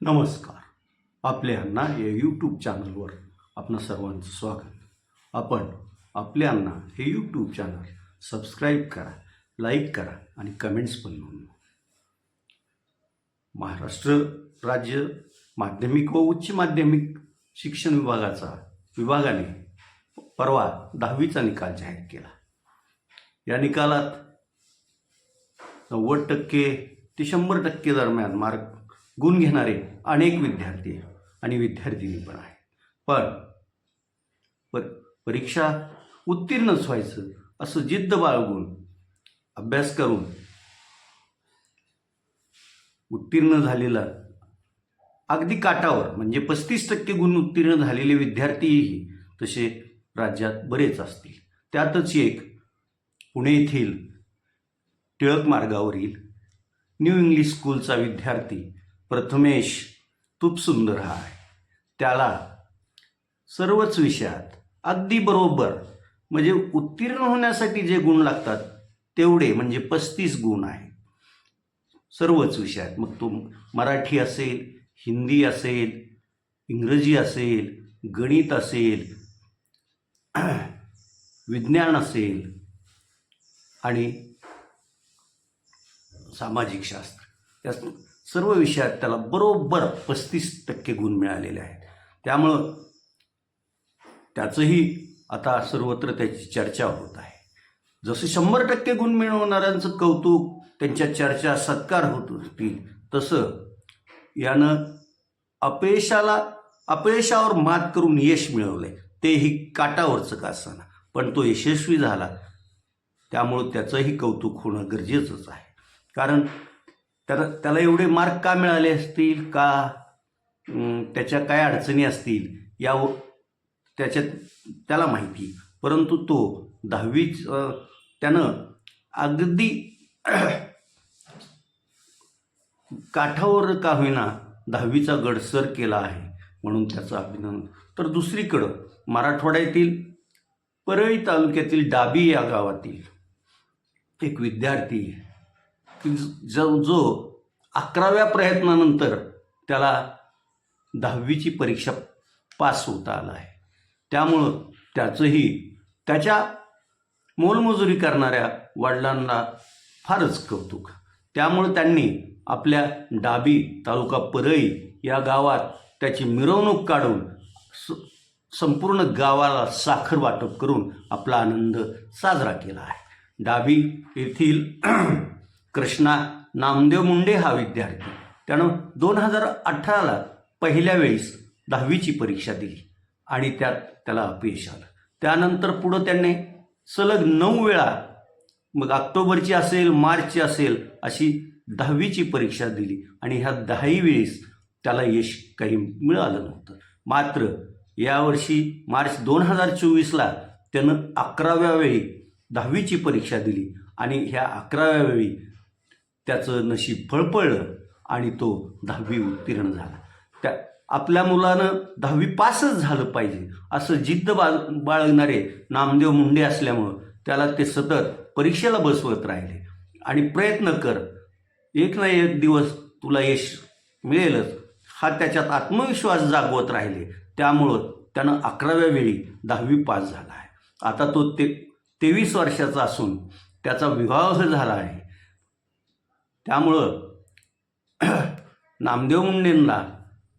नमस्कार. आपल्यांना या यूट्यूब चॅनलवर आपणा सर्वांचं स्वागत. आपण आपल्यांना हे यूट्यूब चॅनल सबस्क्राईब करा लाईक करा आणि कमेंट्स पण नोंदवा. महाराष्ट्र राज्य माध्यमिक व उच्च माध्यमिक शिक्षण विभागाचा विभागाने परवा दहावीचा निकाल जाहीर केला. या निकालात नव्वद टक्के ते शंभर टक्के दरम्यान मार्क गुण घेणारे अनेक विद्यार्थी आणि विद्यार्थिनी पण आहेत. पण पर परीक्षा उत्तीर्णच व्हायचं असं जिद्द बाळगून अभ्यास करून उत्तीर्ण झालेला अगदी काटावर म्हणजे पस्तीस टक्के गुण उत्तीर्ण झालेले विद्यार्थीही तसे राज्यात बरेच असतील. त्यातच एक पुणे येथील टिळक मार्गावरील न्यू इंग्लिश स्कूलचा विद्यार्थी प्रथमेश तुपसुंदर हा आहे. त्याला सर्वच विषयात अगदी बरोबर म्हणजे उत्तीर्ण होण्यासाठी जे गुण लागतात तेवढे म्हणजे पस्तीस गुण आहेत. सर्वच विषयात. मग तो मराठी असेल हिंदी असेल इंग्रजी असेल गणित असेल विज्ञान असेल आणि सामाजिक शास्त्र. या सर्व विषयात त्याला बरोबर पस्तीस टक्के गुण मिळालेले आहेत. त्यामुळं त्याचंही आता सर्वत्र त्याची चर्चा होत आहे. जसं शंभर टक्के गुण मिळवणाऱ्यांचं कौतुक त्यांच्या चर्चा सत्कार होत असतील तसं यानं अपयशाला अपयशावर मात करून यश मिळवलंय. तेही काटावरचं का असताना पण तो यशस्वी झाला. त्यामुळं त्याचंही कौतुक होणं गरजेचंच आहे. कारण तर त्याला एवढे मार्क का मिळाले असतील? का? त्याच्या काय अडचणी असतील? या त्याच्यात त्याला माहिती. परंतु तो दहावीच त्यानं अगदी काठावर का होईना दहावीचा गडसर केला आहे म्हणून त्याचं अभिनंदन. तर दुसरीकडं मराठवाड्यातील परळी तालुक्यातील डाबी या गावातील एक विद्यार्थी की जो जो अकराव्या प्रयत्नानंतर त्याला दहावीची परीक्षा पास होता आला आहे. त्यामुळं त्याचंही त्याच्या मोलमजुरी करणाऱ्या वडिलांना फारच कौतुक. त्यामुळं त्यांनी आपल्या डाबी तालुका परळी या गावात त्याची मिरवणूक काढून स संपूर्ण गावाला साखर वाटप करून आपला आनंद साजरा केला आहे. डाबी येथील कृष्णा नामदेव मुंडे हा विद्यार्थी. त्यानं दोन हजार अठराला पहिल्या वेळेस दहावीची परीक्षा दिली आणि त्यात त्याला अपयश आलं. त्यानंतर पुढं त्याने सलग नऊ वेळा मग ऑक्टोबरची असेल मार्चची असेल अशी दहावीची परीक्षा दिली आणि ह्या दहाही वेळेस त्याला यश काही मिळालं नव्हतं. मात्र यावर्षी मार्च दोन हजार चोवीसला त्यानं अकराव्या वेळी दहावीची परीक्षा दिली आणि ह्या अकराव्या वेळी त्याचं नशीब फळफळलं आणि तो दहावी उत्तीर्ण झाला. त्या आपल्या मुलानं दहावी पासच झालं पाहिजे असं जिद्द बाळ बाळगणारे नामदेव मुंडे असल्यामुळं त्याला ते सतत परीक्षेला बसवत राहिले. आणि प्रयत्न कर एक ना एक दिवस तुला यश मिळेलच. हा त्याच्यात आत्मविश्वास जागवत राहिले. त्यामुळं त्यानं अकराव्या वेळी दहावी पास झाला आहे. आता तो ते तेवीस वर्षाचा असून त्याचा विवाह झाला आहे. त्यामुळं नामदेव मुंडेंना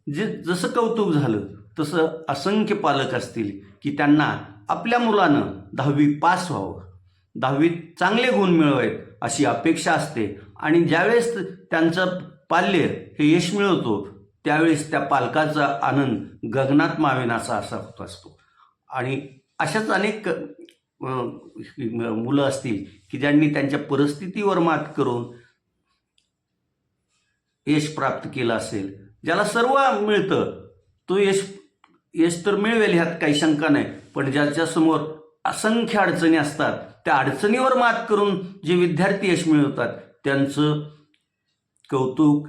जे जसं कौतुक झालं तसं असंख्य पालक असतील की त्यांना आपल्या मुलानं दहावी पास व्हावं. दहावीत चांगले गुण मिळवेत अशी अपेक्षा असते आणि ज्यावेळेस त्यांचं पाल्य हे यश मिळवतो त्यावेळेस त्या पालकाचा आनंद गगनात मावेनासा असा होत असतो. आणि अशाच अनेक मुलं असतील की ज्यांनी त्यांच्या परिस्थितीवर मात करून यश प्राप्त केलं असेल ज्याला सर्व मिळतं तो यश यश तर मिळवेल ह्यात काही शंका नाही. पण ज्याच्यासमोर असंख्य अडचणी असतात त्या अडचणीवर मात करून जे विद्यार्थी यश मिळवतात त्यांचं कौतुक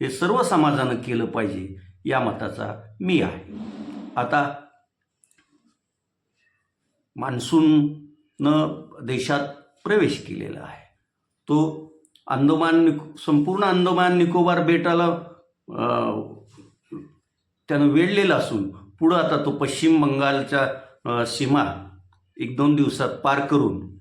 हे सर्व समाजानं केलं पाहिजे या मताचा मी आहे. आता मान्सूननं देशात प्रवेश केलेला आहे. तो अंदमान निको संपूर्ण अंदमान निकोबार बेटाला त्यानं वेढलेला असून पुढं आता तो पश्चिम बंगालच्या सीमा एक दोन दिवसात पार करून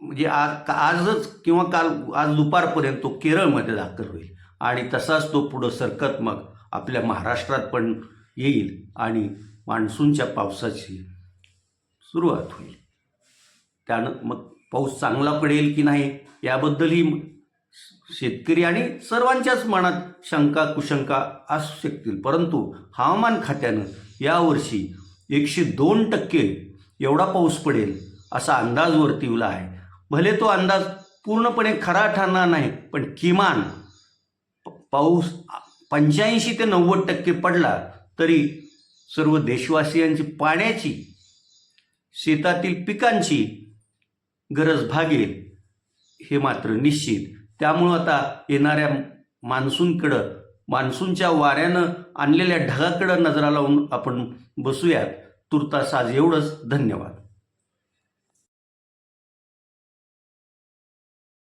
म्हणजे आज का- आजच किंवा काल आज दुपारपर्यंत तो केरळमध्ये दाखल होईल. आणि तसाच तो पुढं सरकत मग आपल्या महाराष्ट्रात पण येईल आणि मान्सूनच्या पावसाची सुरुवात होईल. त्यानं मग पाऊस चांगला पडेल की नाही याबद्दलही शेतकरी आणि सर्वांच्याच मनात शंका कुशंका असू शकतील. परंतु हवामान खात्यानं यावर्षी एकशे दोन टक्के एवढा पाऊस पडेल असा अंदाज वर्तविला आहे. भले तो अंदाज पूर्णपणे खरा ठरणार नाही पण किमान प- पाऊस पंच्याऐंशी ते नव्वद टक्के पडला तरी सर्व देशवासियांची पाण्याची शेतातील पिकांची गरज भागेल हे मात्र निश्चित. त्यामुळं आता येणाऱ्या मान्सूनकडं मान्सूनच्या वाऱ्यानं आणलेल्या ढगाकडं नजरा लावून आपण बसूयात. तुर्तास आज एवढंच. धन्यवाद.